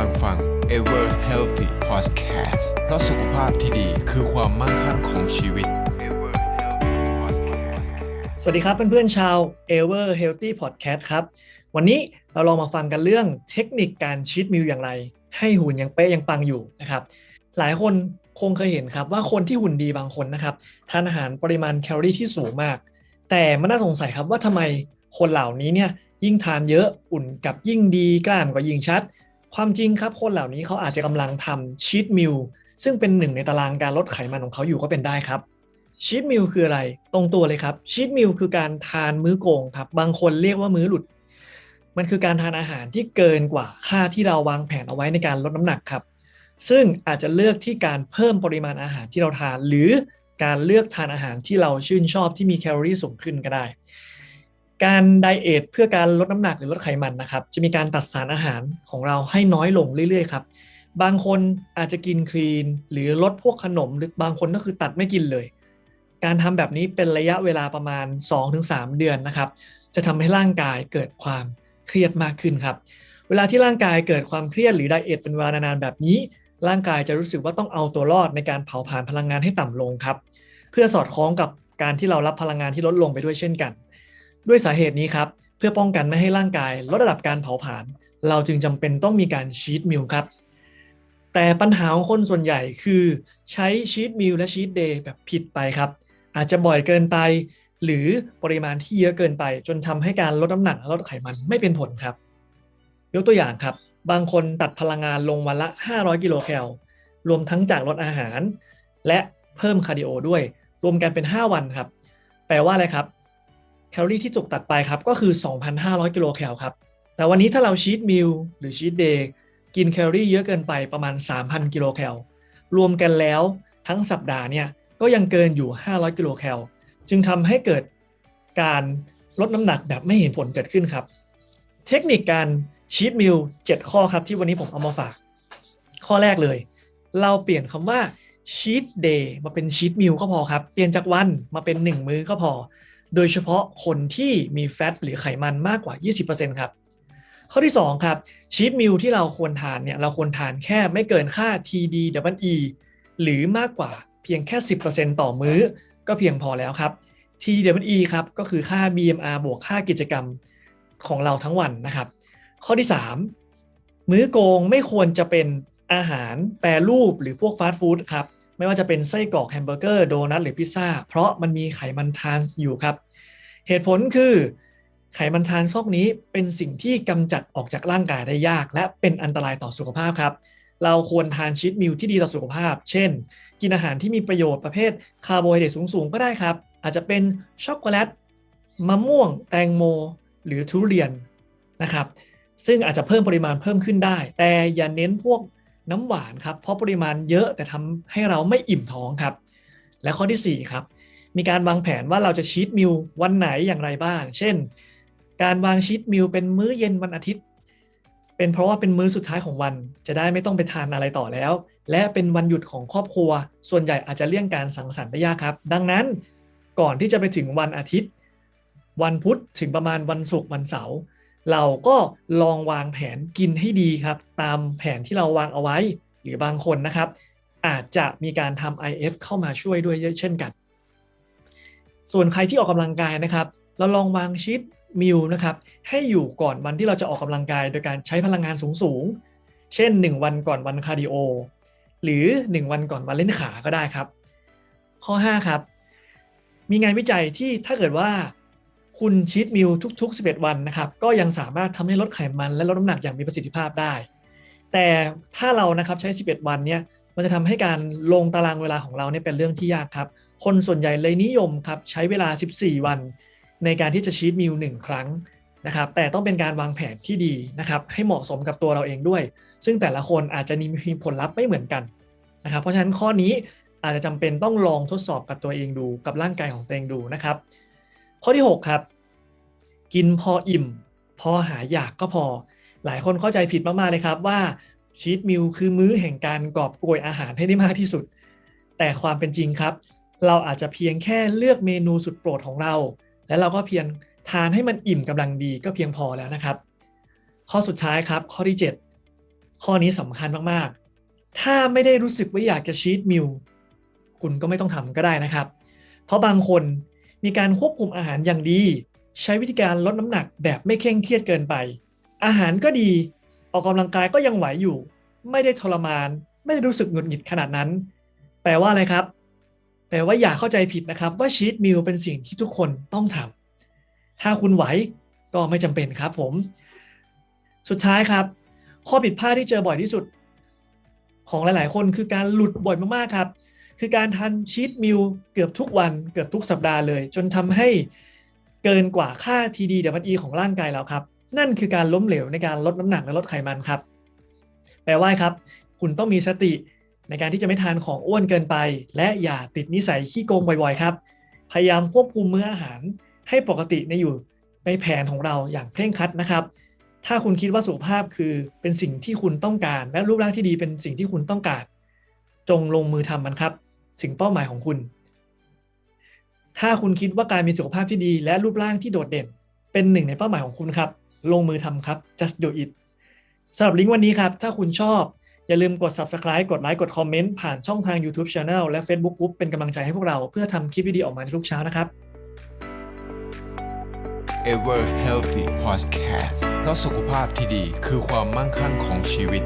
ำลังฟัง Ever Healthy Podcast เพราะสุขภาพที่ดีคือความมั่งคั่งของชีวิต สวัสดีครับเพื่อนๆชาว Ever Healthy Podcast ครับ วันนี้เราลองมาฟังกันเรื่องเทคนิคการชีตมิลอย่างไร ให้หุ่นยังเป๊ะยังปังอยู่นะครับ หลายคนคงเคยเห็นครับว่าคนที่หุ่นดีบางคนนะครับทานอาหารปริมาณแคลอรี่ที่สูงมาก แต่มันน่าสงสัยครับว่าทำไมคนเหล่านี้เนี่ยยิ่งทานเยอะอุ่นกับยิ่งดีกล้ามก็ยิ่งชัด ความจริงครับคนเหล่านี้เขาอาจจะกำลังทำชีตมิลซึ่งเป็นหนึ่งในตารางการลดไขมันของเขาอยู่ก็เป็นได้ครับชีตมิลคืออะไร ตรงตัวเลยครับชีตมิลคือการทานมื้อโกงครับ บางคนเรียกว่ามื้อหลุด มันคือการทานอาหารที่เกินกว่าค่าที่เราวางแผนเอาไว้ในการลดน้ำหนักครับ ซึ่งอาจจะเลือกที่การเพิ่มปริมาณอาหารที่เราทาน หรือการเลือกทานอาหารที่เราชื่นชอบที่มีแคลอรี่สูงขึ้นก็ได้ การไดเอทเพื่อการลดน้ำหนักหรือลดไขมันนะครับ จะมีการตัดสารอาหารของเราให้น้อยลงเรื่อยๆครับ บางคนอาจจะกินคลีน หรือลดพวกขนม หรือบางคนก็คือตัดไม่กินเลย การทำแบบนี้เป็นระยะเวลาประมาณ 2-3 เดือนนะครับ จะทำให้ร่างกายเกิดความเครียดมากขึ้นครับ เวลาที่ร่างกายเกิดความเครียดหรือไดเอทเป็นเวลานานๆแบบนี้ ร่างกายจะรู้สึกว่าต้องเอาตัวรอดในการเผาผลาญพลังงานให้ต่ำลงครับ เพื่อสอดคล้องกับการที่เรารับพลังงานที่ลดลงไปด้วยเช่นกัน ด้วยสาเหตุนี้ครับ เพื่อป้องกันไม่ให้ร่างกายลดระดับการเผาผลาญเราจึงจำเป็นต้องมีการชีตมิลครับ แต่ปัญหาของคนส่วนใหญ่คือใช้ชีตมิลและชีตเดย์แบบผิดไปครับ อาจจะบ่อยเกินไป หรือปริมาณที่เยอะเกินไป จนทำให้การลดน้ำหนักและลดไขมันไม่เป็นผลครับ ยกตัวอย่างครับ บางคนตัดพลังงานลงวันละ 500 กิโลแคลรวมทั้งจากลดอาหาร และเพิ่มคาร์ดิโอด้วย รวมกันเป็น 5 วันครับ แปลว่าอะไรครับ แคลอรี่ที่ถูกตัดไปครับก็คือ 2,500 กิโลแคลครับ แต่วันนี้ถ้าเราชีตมิลหรือชีตเดย์กินแคลอรี่เยอะเกินไปประมาณ 3,000 กิโลแคลรวมกันแล้วทั้งสัปดาห์เนี่ยก็ยังเกินอยู่ 500 กิโลแคลจึงทำให้เกิดการลดน้ำหนักแบบไม่เห็นผลเกิดขึ้นครับ เทคนิคการชีตมิล7ข้อครับที่วันนี้ผมเอามาฝาก ข้อแรกเลย เราเปลี่ยนคำว่าชีตเดย์มาเป็นชีตมิลก็พอครับ เปลี่ยนจากวันมาเป็น 1 มื้อก็พอ โดยเฉพาะคนที่มีแฟตหรือไขมันมากกว่า 20%ครับข้อที่ 2 ครับชีตมิลที่เราควรทานเนี่ยเราควรทานแค่ไม่เกินค่า TDWE หรือมากกว่าเพียงแค่ 10%ต่อมื้อ ก็เพียงพอแล้วครับ TDWE ครับก็คือค่า BMR บวกค่ากิจกรรมของเราทั้งวันนะครับ ข้อที่ 3 มื้อโกงไม่ควรจะเป็นอาหารแปรรูปหรือพวกฟาสต์ฟู้ดครับ ไม่ว่าจะเป็นไส้กรอกแฮมเบอร์เกอร์โดนัทหรือพิซซ่า เพราะมันมีไขมันทรานส์อยู่ครับ เหตุผลคือไขมันทรานส์พวกนี้เป็นสิ่งที่กำจัดออกจากร่างกายได้ยาก และเป็นอันตรายต่อสุขภาพครับ เราควรทานชีตมิลที่ดีต่อสุขภาพ เช่น กินอาหารที่มีประโยชน์ประเภทคาร์โบไฮเดรตสูงๆ ก็ได้ครับ อาจจะเป็นช็อกโกแลตมะม่วง แตงโม หรือทุเรียนนะครับ ซึ่งอาจจะเพิ่มปริมาณเพิ่มขึ้นได้ แต่อย่าเน้นพวก น้ำหวานครับเพราะปริมาณเยอะแต่ทำให้เราไม่อิ่มท้องครับ และข้อที่4ครับมีการวางแผนว่าเราจะชีตมิลวันไหนอย่างไรบ้าง เช่น การวางชีตมิลเป็นมื้อเย็นวันอาทิตย์ เป็นเพราะว่าเป็นมื้อสุดท้ายของวัน จะได้ไม่ต้องไปทานอะไรต่อแล้ว และเป็นวันหยุดของครอบครัว ส่วนใหญ่อาจจะเลี่ยงการสังสรรค์ได้ยากครับ ดังนั้นก่อนที่จะไปถึงวันอาทิตย์ วันพุธถึงประมาณวันศุกร์วันเสาร์ เราก็ลองวางแผนกินให้ดีครับ ตามแผนที่เราวางเอาไว้ หรือบางคนนะครับ อาจจะมีการทำ IF เข้ามาช่วยด้วยเช่นกัน ส่วนใครที่ออกกำลังกายนะครับ เราลองวางชีตมิลนะครับ ให้อยู่ก่อนวันที่เราจะออกกำลังกาย โดยการใช้พลังงานสูงๆ เช่น 1 วันก่อนวันคาร์ดิโอ หรือ 1 วันก่อนวันเล่นขาก็ได้ครับ ข้อ 5 ครับ มีงานวิจัยที่ถ้าเกิดว่า คุณชีตมิลทุก ๆ 11 วันนะครับ ก็ยังสามารถทำให้ลดไขมันและลดน้ำหนักอย่างมีประสิทธิภาพได้ แต่ถ้าเรานะครับใช้ 11 วันเนี่ยมันจะทำให้การลงตารางเวลาของเราเนี่ยเป็นเรื่องที่ยากครับ คนส่วนใหญ่เลยนิยมครับใช้เวลา 14 วัน ในการที่จะชีตมิลหนึ่งครั้งนะครับ แต่ต้องเป็นการวางแผนที่ดีนะครับ ให้เหมาะสมกับตัวเราเองด้วย ซึ่งแต่ละคนอาจจะมีผลลัพธ์ไม่เหมือนกันนะครับ เพราะฉะนั้นข้อนี้อาจจะจำเป็นต้องลองทดสอบกับตัวเองดูกับร่างกายของตัวเองดูนะครับ ข้อที่ 6 ครับ กินพออิ่ม พอหาอยากก็พอ หลายคนเข้าใจผิดมากๆเลยครับว่าชีตมิลคือมื้อแห่งการกอบโกยอาหารให้ได้มากที่สุด แต่ความเป็นจริงครับ เราอาจจะเพียงแค่เลือกเมนูสุดโปรดของเรา และเราก็เพียงทานให้มันอิ่มกำลังดีก็เพียงพอแล้วนะครับ ข้อสุดท้ายครับข้อที่ 7 ข้อนี้สำคัญมากๆ ถ้าไม่ได้รู้สึกว่าอยากจะชีตมิลคุณก็ไม่ต้องทำก็ได้นะครับ เพราะบางคน มีการควบคุมอาหารอย่างดี ใช้วิธีการลดน้ำหนักแบบไม่เคร่งเครียดเกินไป อาหารก็ดี ออกกำลังกายก็ยังไหวอยู่ ไม่ได้ทรมาน ไม่ได้รู้สึกหงุดหงิดขนาดนั้น แปลว่าอะไรครับ แปลว่าอย่าเข้าใจผิดนะครับ ว่าชีตมิลเป็นสิ่งที่ทุกคนต้องทำถ้าคุณไหวก็ไม่จำเป็นครับผม สุดท้ายครับ ข้อผิดพลาดที่เจอบ่อยที่สุด ของหลาย ๆ คนคือการหลุดบ่อยมาก ๆ ครับ คือการทานชีตมิลเกือบทุกวันเกือบทุกสัปดาห์เลย จนทำให้เกินกว่าค่า TDWE ของร่างกายเราครับ นั่นคือการล้มเหลวในการลดน้ำหนักและลดไขมันครับ แปลว่าครับ คุณต้องมีสติในการที่จะไม่ทานของอ้วนเกินไป และอย่าติดนิสัยขี้โกงบ่อยๆครับ พยายามควบคุมมื้ออาหารให้ปกติในอยู่ในแผนของเราอย่างเคร่งครัดนะครับ ถ้าคุณคิดว่าสุขภาพคือเป็นสิ่งที่คุณต้องการ และรูปร่างที่ดีเป็นสิ่งที่คุณต้องการ จงลงมือทำมันครับ สิ่งเป้าหมายของคุณ ถ้าคุณคิดว่าการมีสุขภาพที่ดีและรูปร่างที่โดดเด่น เป็นหนึ่งในเป้าหมายของคุณครับ ลงมือทำครับ just do it สำหรับลิงก์วันนี้ครับ ถ้าคุณชอบ อย่าลืมกด subscribe กดไลค์กดคอมเมนต์ผ่านช่องทาง YouTube Channel และ Facebook Group เป็นกำลังใจให้พวกเราเพื่อทำคลิปวิดีโอออกมาในทุกเช้านะครับ Ever Healthy Podcast เพราะสุขภาพที่ดีคือความมั่งคั่งของชีวิต